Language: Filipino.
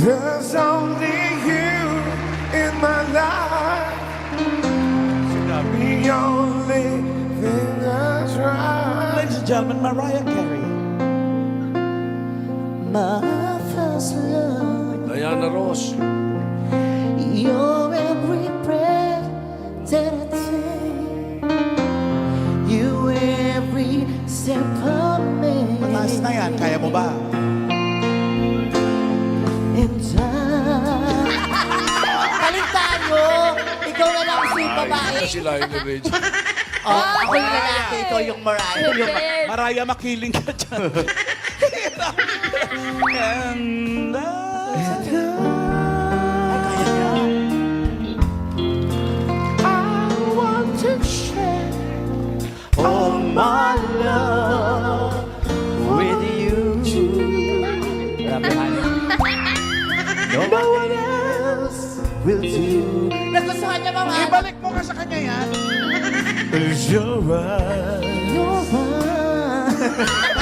There's only you in my life. Should The only thing that's right. Ladies and gentlemen, Mariah Carey. My first love. Diana Ross. Your every breath that I take. You every step of me. Mataas na kaya mo ba? I... Balik tayo! Ikaw na lang si babae. Ito si Lionel Richie. Oh, ako yung lalaki, ikaw yung Mariah. Yung Mariah, makiling ka dyan. And I... I want to share all my love with you. No one else will do. Nagustuhan niya mga Ibalik mo ka sa kanya yan. You're right. Baba eh.